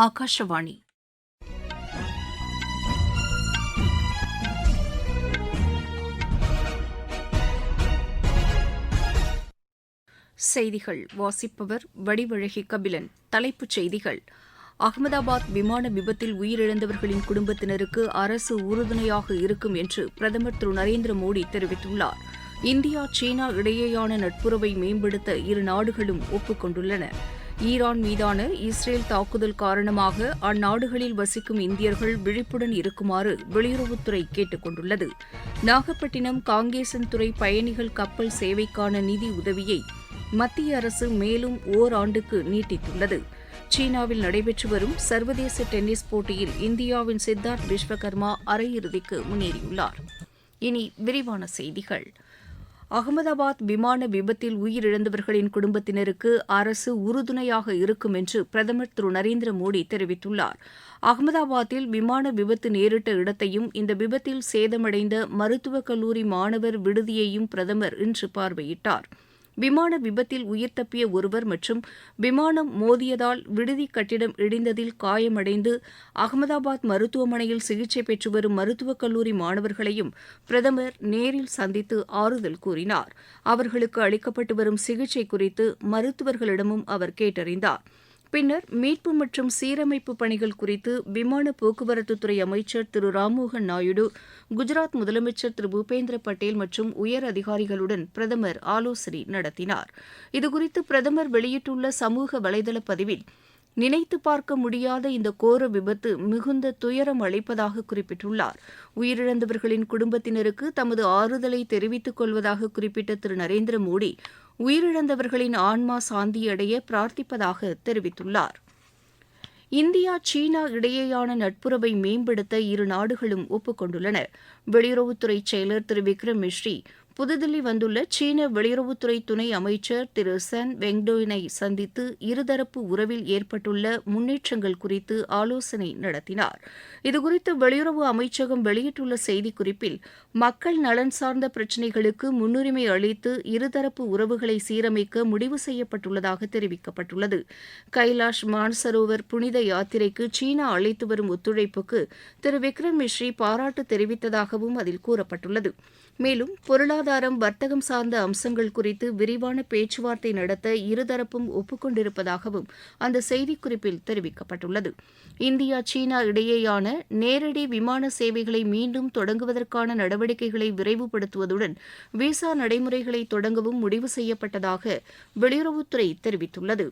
ஆகாஷவாணி செய்திகள். வாசிப்பவர் வடிவழகி கபிலன். தலைப்புச் செய்திகள். அகமதாபாத் விமான விபத்தில் உயிரிழந்தவர்களின் குடும்பத்தினருக்கு அரசு உறுதுணையாக இருக்கும் என்று பிரதமர் திரு. நரேந்திர மோடி தெரிவித்துள்ளார். இந்தியா சீனா இடையேயான நட்புறவை மேம்படுத்த இரு நாடுகளும் ஒப்புக்கொண்டுள்ளன. ஈரான் மீதான இஸ்ரேல் தாக்குதல் காரணமாக அந்நாடுகளில் வசிக்கும் இந்தியர்கள் விழிப்புடன் இருக்குமாறு வெளியுறவுத்துறை கேட்டுக் கொண்டுள்ளது. நாகப்பட்டினம் காங்கேசன்துறை பயணிகள் கப்பல் சேவைக்கான நிதி உதவியை மத்திய அரசு மேலும் ஓராண்டுக்கு நீட்டித்துள்ளது. சீனாவில் நடைபெற்று வரும் சர்வதேச டென்னிஸ் போட்டியில் இந்தியாவின் சித்தார்த் விஸ்வகர்மா அரையிறுதிக்கு முன்னேறியுள்ளார். இனி விரிவான செய்திகள். அகமதாபாத் விமான விபத்தில் உயிரிழந்தவர்களின் குடும்பத்தினருக்கு அரசு உறுதுணையாக இருக்கும் என்று பிரதமர் திரு நரேந்திர மோடி தெரிவித்துள்ளார். அகமதாபாத்தில் விமான விபத்து நேரிட்ட இடத்தையும் இந்த விபத்தில் சேதமடைந்த மருத்துவக் கல்லூரி மாணவர் விடுதியையும் பிரதமர் இன்று பார்வையிட்டார். விமான விபத்தில் உயிர் தப்பிய ஒருவர் மற்றும் விமானம் மோதியதால் விடுதி கட்டிடம் இடிந்ததில் காயமடைந்து அகமதாபாத் மருத்துவமனையில் சிகிச்சை பெற்று வரும் மருத்துவக் கல்லூரி மாணவர்களையும் பிரதமர் நேரில் சந்தித்து ஆறுதல் கூறினார். அவர்களுக்கு அளிக்கப்பட்டு வரும் சிகிச்சை குறித்து மருத்துவர்களிடமும் அவர் கேட்டறிந்தார். பின்னர் மீட்பு மற்றும் சீரமைப்பு பணிகள் குறித்து விமான போக்குவரத்துத்துறை அமைச்சர் திரு ராம்மோகன் நாயுடு குஜராத் முதலமைச்சர் திரு பூபேந்திர பட்டேல் மற்றும் உயர் அதிகாரிகளுடன் பிரதமர் ஆலோசனை நடத்தினார். இதுகுறித்து பிரதமர் வெளியிட்டுள்ள சமூக வலைதள பதிவில் நினைத்து பார்க்க முடியாத இந்த கோர விபத்து மிகுந்த துயரம் அளிப்பதாக குறிப்பிட்டுள்ளார். உயிரிழந்தவர்களின் குடும்பத்தினருக்கு தமது ஆறுதலை தெரிவித்துக் கொள்வதாக குறிப்பிட்ட திரு. நரேந்திர மோடி உயிரிழந்தவர்களின் ஆன்மா சாந்தியடைய பிரார்த்திப்பதாக தெரிவித்துள்ளார். இந்தியா சீனா இடையேயான நட்புறவை மேம்படுத்த இரு நாடுகளும் ஒப்புக்கொண்டுள்ளன. வெளியுறவுத்துறை செயலர் திரு விக்ரம் மிஸ்ரி புதுதில்லி வந்துள்ள சீன வெளியுறவுத்துறை துணை அமைச்சர் திரு சன் வெங்டோயினை சந்தித்து இருதரப்பு உறவில் ஏற்பட்டுள்ள முன்னேற்றங்கள் குறித்து ஆலோசனை நடத்தினார். இதுகுறித்து வெளியுறவு அமைச்சகம் வெளியிட்டுள்ள செய்திக்குறிப்பில் மக்கள் நலன் சார்ந்த பிரச்சினைகளுக்கு முன்னுரிமை அளித்து இருதரப்பு உறவுகளை சீரமைக்க முடிவு செய்யப்பட்டுள்ளதாக தெரிவிக்கப்பட்டுள்ளது. கைலாஷ் மான்சரோவர் புனித யாத்திரைக்கு சீனா அளித்து வரும் ஒத்துழைப்புக்கு திரு விக்ரம் மிஸ்ரி பாராட்டு தெரிவித்ததாகவும் அதில் கூறப்பட்டுள்ளது. மேலும் பொருளாதார பொருளாதாரம் வர்த்தகம் சார்ந்த அம்சங்கள் குறித்து விரிவான பேச்சுவார்த்தை நடத்த இருதரப்பும் ஒப்புக்கொண்டிருப்பதாகவும் அந்த செய்திக்குறிப்பில் தெரிவிக்கப்பட்டுள்ளது. இந்தியா சீனா இடையேயான நேரடி விமான சேவைகளை மீண்டும் தொடங்குவதற்கான நடவடிக்கைகளை விரைவுபடுத்துவதுடன் விசா நடைமுறைகளை தொடங்கவும் முடிவு செய்யப்பட்டதாக வெளியுறவுத்துறை தெரிவித்துள்ளது.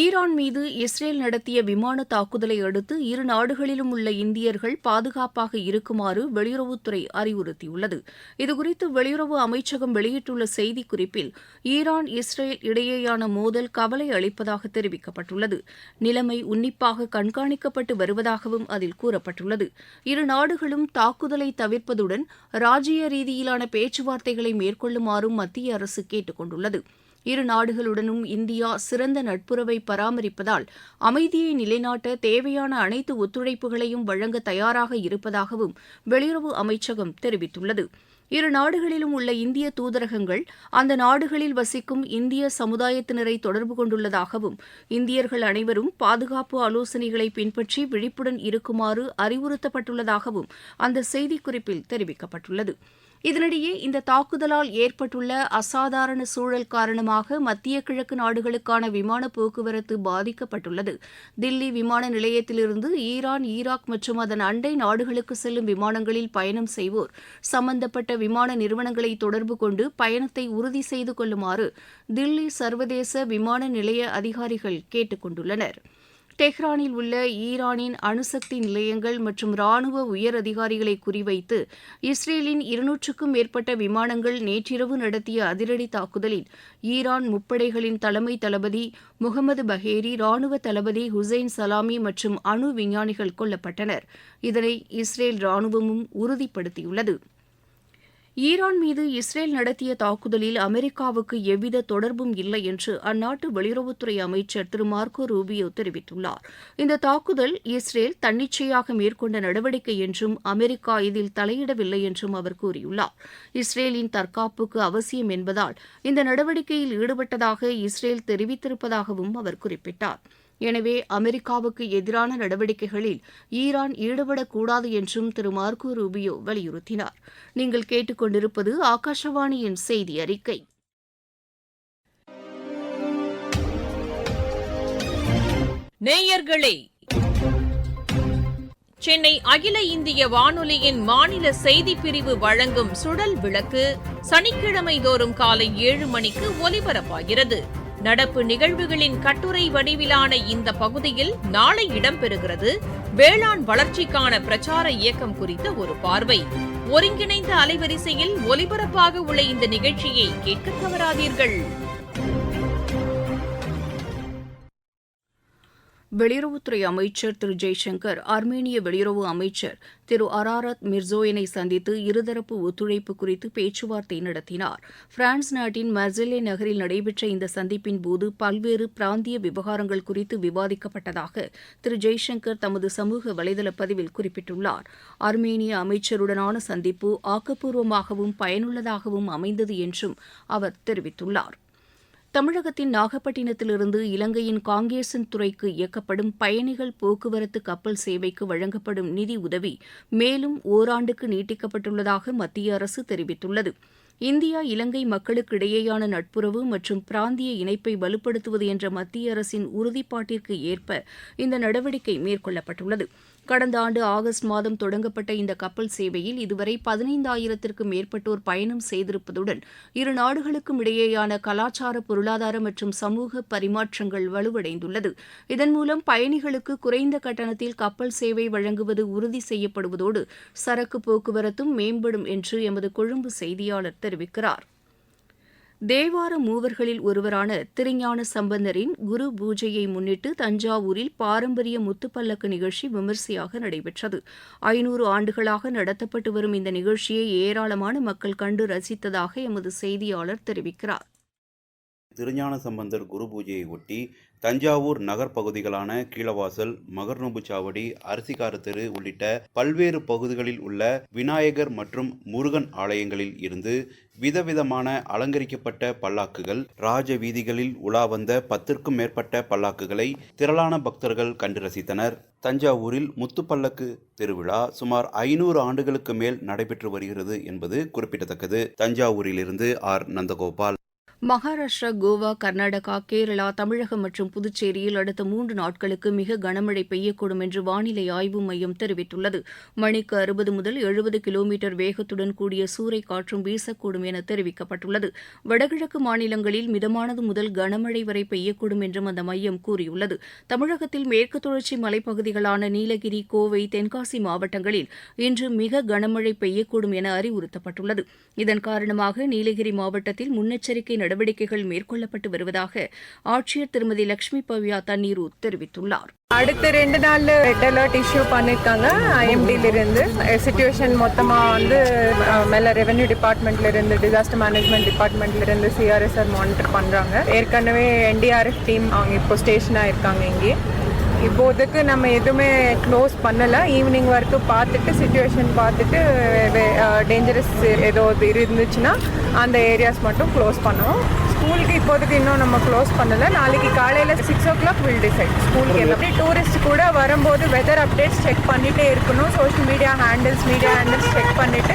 ஈரான் மீது இஸ்ரேல் நடத்திய விமான தாக்குதலை அடுத்து இரு நாடுகளிலும் உள்ள இந்தியர்கள் பாதுகாப்பாக இருக்குமாறு வெளியுறவுத்துறை அறிவுறுத்தியுள்ளது. இதுகுறித்து வெளியுறவு அமைச்சகம் வெளியிட்டுள்ள செய்திக்குறிப்பில் ஈரான் இஸ்ரேல் இடையேயான மோதல் கவலை அளிப்பதாக தெரிவிக்கப்பட்டுள்ளது. நிலைமை உன்னிப்பாக கண்காணிக்கப்பட்டு வருவதாகவும் அதில் கூறப்பட்டுள்ளது. இரு நாடுகளும் தாக்குதலை தவிர்ப்பதுடன் ராஜ்ய ரீதியிலான பேச்சுவார்த்தைகளை மேற்கொள்ளுமாறும் மத்திய அரசு கேட்டுக் கொண்டுள்ளது இரு நாடுகளுடனும் இந்தியா சிறந்த நட்புறவை பராமரிப்பதால் அமைதியை நிலைநாட்ட தேவையான அனைத்து ஒத்துழைப்புகளையும் வழங்க தயாராக இருப்பதாகவும் வெளியுறவு அமைச்சகம் தெரிவித்துள்ளது. இரு நாடுகளிலும் உள்ள இந்திய தூதரகங்கள் அந்த நாடுகளில் வசிக்கும் இந்திய சமுதாயத்தினரை தொடர்பு கொண்டுள்ளதாகவும் இந்தியர்கள் அனைவரும் பாதுகாப்பு ஆலோசனைகளை பின்பற்றி விழிப்புடன் இருக்குமாறு அறிவுறுத்தப்பட்டுள்ளதாகவும் அந்த செய்திக்குறிப்பில் தெரிவிக்கப்பட்டுள்ளது. இதனிடையே இந்த தாக்குதலால் ஏற்பட்டுள்ள அசாதாரண சூழல் காரணமாக மத்திய கிழக்கு நாடுகளுக்கான விமான போக்குவரத்து பாதிக்கப்பட்டுள்ளது. தில்லி விமான நிலையத்திலிருந்து ஈரான் ஈராக் மற்றும் அதன் அண்டை நாடுகளுக்கு செல்லும் விமானங்களில் பயணம் செய்வோர். சம்பந்தப்பட்ட விமான நிறுவனங்களை தொடர்பு கொண்டு பயணத்தை உறுதி செய்து கொள்ளுமாறு தில்லி சர்வதேச விமான நிலைய அதிகாரிகள் கேட்டுக் கொண்டுள்ளனா் டெஹ்ரானில் உள்ள ஈரானின் அணுசக்தி நிலையங்கள் மற்றும் ராணுவ உயர் அதிகாரிகளை குறிவைத்து இஸ்ரேலின் இருநூற்றுக்கும் மேற்பட்ட விமானங்கள் நேற்றிரவு நடத்திய அதிரடி தாக்குதலில் ஈரான் முப்படைகளின் தலைமை தளபதி முகமது பஹேரி ராணுவ தளபதி ஹுசைன் சலாமி மற்றும் அணு விஞ்ஞானிகள் கொல்லப்பட்டனர். இதனை இஸ்ரேல் ராணுவமும் உறுதிப்படுத்தியுள்ளது. ஈரான் மீது இஸ்ரேல் நடத்திய தாக்குதலில் அமெரிக்காவுக்கு எவ்வித தொடர்பும் இல்லை என்று அந்நாட்டு வெளியுறவுத்துறை அமைச்சர் திரு மார்க்கோ ரூபியோ தெரிவித்துள்ளார். இந்த தாக்குதல் இஸ்ரேல் தன்னிச்சையாக மேற்கொண்ட நடவடிக்கை என்றும் அமெரிக்கா இதில் தலையிடவில்லை என்றும் அவர் கூறியுள்ளார். இஸ்ரேலின் தற்காப்புக்கு அவசியம் என்பதால் இந்த நடவடிக்கையில் ஈடுபட்டதாக இஸ்ரேல் தெரிவித்திருப்பதாகவும் அவர் குறிப்பிட்டார். எனவே அமெரிக்காவுக்கு எதிரான நடவடிக்கைகளில் ஈரான் ஈடுபடக்கூடாது என்றும் திரு மார்கோ ரூபியோ வலியுறுத்தினார். நீங்கள் கேட்டுக்கொண்டிருப்பது ஆகாஷவாணியின் செய்தி அறிக்கை. நேயர்களே சென்னை அகில இந்திய வானொலியின் மாநில செய்திப் பிரிவு வழங்கும் சுடல் விளக்கு சனிக்கிழமை தோறும் காலை ஏழு மணிக்கு ஒலிபரப்பாகிறது. நடப்பு நிகழ்வுகளின் கட்டுரை வடிவிலான இந்த பகுதியில் நாளை இடம்பெறுகிறது. வேளாண் வளர்ச்சிக்கான பிரச்சார இயக்கம் குறித்த ஒரு பார்வை. ஒருங்கிணைந்த அலைவரிசையில் ஒலிபரப்பாக உள்ள இந்த நிகழ்ச்சியை கேட்க தவறாதீர்கள். வெளியுறவுத்துறை அமைச்சர் திரு ஜெய்சங்கர் ஆர்மேனிய வெளியுறவு அமைச்சர் திரு அராரத் மிர்சோயனை சந்தித்து இருதரப்பு ஒத்துழைப்பு குறித்து பேச்சுவார்த்தை நடத்தினார். பிரான்ஸ் நாட்டின் மர்சிலே நகரில் நடைபெற்ற இந்த சந்திப்பின் போது பல்வேறு பிராந்திய விவகாரங்கள் குறித்து விவாதிக்கப்பட்டதாக திரு ஜெய்சங்கர் தமது சமூக வலைதள பதிவில் குறிப்பிட்டுள்ளார். ஆர்மேனிய அமைச்சருடனான சந்திப்பு ஆக்கப்பூர்வமாகவும் பயனுள்ளதாகவும் அமைந்தது என்றும் அவர் தெரிவித்துள்ளார். தமிழகத்தின் நாகப்பட்டினத்திலிருந்து இலங்கையின் காங்கேசன் துறைக்கு இயக்கப்படும் பயணிகள் போக்குவரத்து கப்பல் சேவைக்கு வழங்கப்படும் நிதி உதவி மேலும் ஓராண்டுக்கு நீட்டிக்கப்பட்டுள்ளதாக மத்திய அரசு தெரிவித்துள்ளது. இந்தியா இலங்கை மக்களுக்கு இடையேயான நட்புறவு மற்றும் பிராந்திய இணைப்பை வலுப்படுத்துவது என்ற மத்திய அரசின் உறுதிப்பாட்டிற்கு ஏற்ப இந்த நடவடிக்கை மேற்கொள்ளப்பட்டுள்ளது. கடந்த ஆண்டு ஆகஸ்ட் மாதம் தொடங்கப்பட்ட இந்த கப்பல் சேவையில் இதுவரை பதினைந்தாயிரத்திற்கும் மேற்பட்டோர் பயணம் செய்திருப்பதுடன் இரு நாடுகளுக்கும் இடையேயான கலாச்சார பொருளாதார மற்றும் சமூக பரிமாற்றங்கள் வலுவடைந்துள்ளது. இதன் மூலம் பயணிகளுக்கு குறைந்த கட்டணத்தில் கப்பல் சேவை வழங்குவது உறுதி செய்யப்படுவதோடு சரக்கு போக்குவரத்தும் மேம்படும் என்று எமது கொழும்பு செய்தியாளர் தெரிவிக்கிறார். தேவார மூவர்களில் ஒருவரான திருஞான சம்பந்தரின் குரு பூஜையை முன்னிட்டு தஞ்சாவூரில் பாரம்பரிய முத்துப்பல்லக்கு நிகழ்ச்சி விமர்சையாக நடைபெற்றது. ஐநூறு ஆண்டுகளாக நடத்தப்பட்டு வரும் இந்த நிகழ்ச்சியை ஏராளமான மக்கள் கண்டு ரசித்ததாக எமது செய்தியாளர் தெரிவிக்கிறார். திருஞான சம்பந்தர் குரு பூஜையை ஒட்டி தஞ்சாவூர் நகர் பகுதிகளான கீழவாசல் மகர்நொம்பு சாவடி அரிசிக்கார தெரு உள்ளிட்ட பல்வேறு பகுதிகளில் உள்ள விநாயகர் மற்றும் முருகன் ஆலயங்களில் இருந்து விதவிதமான அலங்கரிக்கப்பட்ட பல்லாக்குகள் ராஜ வீதிகளில் உலா வந்த பத்திற்கும் மேற்பட்ட பல்லாக்குகளை திரளான பக்தர்கள் கண்டு ரசித்தனர். தஞ்சாவூரில் முத்துப்பல்லக்கு திருவிழா சுமார் ஐநூறு ஆண்டுகளுக்கு மேல் நடைபெற்று வருகிறது என்பது குறிப்பிடத்தக்கது. தஞ்சாவூரிலிருந்து ஆர். நந்தகோபால். மகாராஷ்டிரா கோவா கர்நாடகா கேரளா தமிழகம் மற்றும் புதுச்சேரியில் அடுத்த மூன்று நாட்களுக்கு மிக கனமழை பெய்யக்கூடும் என்று வானிலை ஆய்வு மையம் தெரிவித்துள்ளது. மணிக்கு அறுபது முதல் எழுபது கிலோமீட்டர் வேகத்துடன் கூடிய சூறை காற்றும் வீசக்கூடும் என தெரிவிக்கப்பட்டுள்ளது. வடகிழக்கு மாநிலங்களில் மிதமானது முதல் கனமழை வரை பெய்யக்கூடும் என்றும் அந்த மையம் கூறியுள்ளது. தமிழகத்தில் மேற்கு தொடர்ச்சி மலைப்பகுதிகளான நீலகிரி கோவை தென்காசி மாவட்டங்களில் இன்று மிக கனமழை பெய்யக்கூடும் என அறிவுறுத்தப்பட்டுள்ளது. இதன் காரணமாக நீலகிரி மாவட்டத்தில் முன்னெச்சரிக்கை நடவடிக்கைகள் மேற்கொள்ளப்பட்டு வருவதாக ஆட்சியர் திருமதி லட்சுமி பவ்யா தண்ணீரு தெரிவித்துள்ளார். அடுத்த ரெண்டு நாள்ல ரெட் அலர்ட் இஷ்யூ பண்ணிருக்காங்க. ஐஎம்டில இருந்து சுச்சுவேஷன் மொத்தமா வந்து மேல ரெவென்யூ டிபார்ட்மெண்ட்ல இருந்து டிசாஸ்டர் மேனேஜ்மெண்ட் டிபார்ட்மெண்ட்ல இருந்து சிஆர்எஸ்ஆர் மானிட்டர் பண்றாங்க. ஏற்கனவே என்டிஆர்எஃப் டீம் அவங்க இப்போ ஸ்டேஷனாக இருக்காங்க இங்கே. இப்போதைக்கு நம்ம எதுவுமே க்ளோஸ் பண்ணல. ஈவினிங் வரைக்கும் பார்த்துட்டு சுச்சுவேஷன் பார்த்துட்டு டேஞ்சரஸ் ஏதோ இது இருந்துச்சுன்னா அந்த ஏரியாஸ் மட்டும் க்ளோஸ் பண்ணுவோம். ஸ்கூலுக்கு இப்போதைக்கு இன்னும் நம்ம க்ளோஸ் பண்ணல. நாளைக்கு காலையில் six o'clock will decide ஸ்கூலுக்கு எல்லாமே டூரிஸ்ட் கூட வரும்போது வெதர் அப்டேட்ஸ் செக் பண்ணிட்டே இருக்கணும். Social media handles media handles check பண்ணிட்டு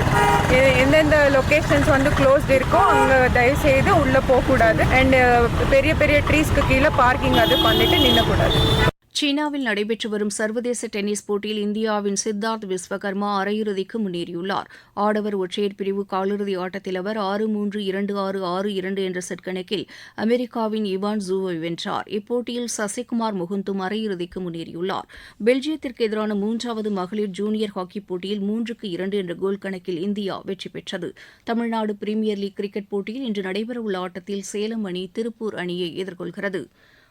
எ- எந்தெந்த லொக்கேஷன்ஸ் வந்து க்ளோஸ்ட் இருக்கோ அங்கே தயவுசெய்து உள்ளே போகக்கூடாது. அண்ட் பெரிய பெரிய ட்ரீஸ்க்கு கீழே பார்க்கிங் அது பண்ணிட்டு நின்னக்கூடாது. சீனாவில் நடைபெற்று வரும் சர்வதேச டென்னிஸ் போட்டியில் இந்தியாவின் சித்தார்த் விஸ்வகர்மா அரையிறுதிக்கு முன்னேறியுள்ளார். ஆடவர் ஒற்றையர் பிரிவு காலிறுதி ஆட்டத்தில் அவர் ஆறு மூன்று இரண்டு ஆறு ஆறு இரண்டு என்ற செட் கணக்கில் அமெரிக்காவின் இவான் ஜூவை வென்றார். இப்போட்டியில் சசிகுமார் முகுந்தும் அரையிறுதிக்கு முன்னேறியுள்ளார். பெல்ஜியத்திற்கு எதிரான மூன்றாவது மகளிர் ஜூனியர் ஹாக்கி போட்டியில் மூன்றுக்கு இரண்டு என்ற கோல் கணக்கில் இந்தியா வெற்றி பெற்றது. தமிழ்நாடு பிரீமியர் லீக் கிரிக்கெட் போட்டியில் இன்று நடைபெறவுள்ள ஆட்டத்தில் சேலம் அணி திருப்பூர் அணியை எதிர்கொள்கிறது.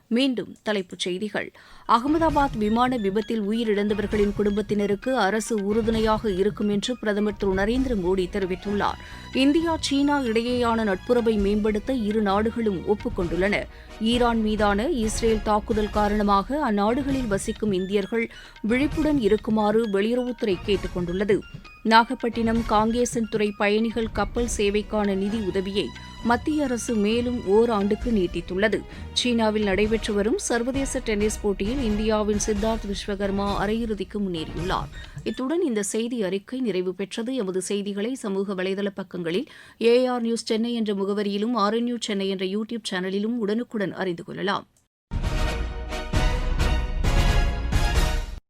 மீண்டும் தலைப்புச் செய்திகள். அகமதாபாத் விமான விபத்தில் உயிரிழந்தவர்களின் குடும்பத்தினருக்கு அரசு உறுதுணையாக இருக்கும் என்று பிரதமர் திரு. நரேந்திர மோடி தெரிவித்துள்ளார். இந்தியா சீனா இடையேயான நட்புறவை மேம்படுத்த இரு நாடுகளும் ஒப்புக்கொண்டுள்ளன ஈரான் மீதான இஸ்ரேல் தாக்குதல் காரணமாக அந்நாடுகளில் வசிக்கும் இந்தியர்கள் விழிப்புடன் இருக்குமாறு வெளியுறவுத்துறை கேட்டுக் கொண்டுள்ளது. நாகப்பட்டினம் காங்கேசன் துறை பயணிகள் கப்பல் சேவைக்கான நிதி உதவியை மத்திய அரசு மேலும் ஓராண்டுக்கு நீட்டித்துள்ளது. சீனாவில் நடைபெற்று வரும் சர்வதேச டென்னிஸ் போட்டியில் இந்தியாவின் சித்தார்த் விஸ்வகர்மா அரையிறுதிக்கு முன்னேறியுள்ளார். இத்துடன் இந்த செய்தி அறிக்கை நிறைவு பெற்றது. எமது செய்திகளை சமூக வலைதள பக்கங்களில் ஏஆர் நியூஸ் சென்னை என்ற முகவரியிலும் ஆர்என்யூ சென்னை என்ற யூடியூப் சேனலிலும் உடனுக்குடன் அறிந்து கொள்ளலாம்.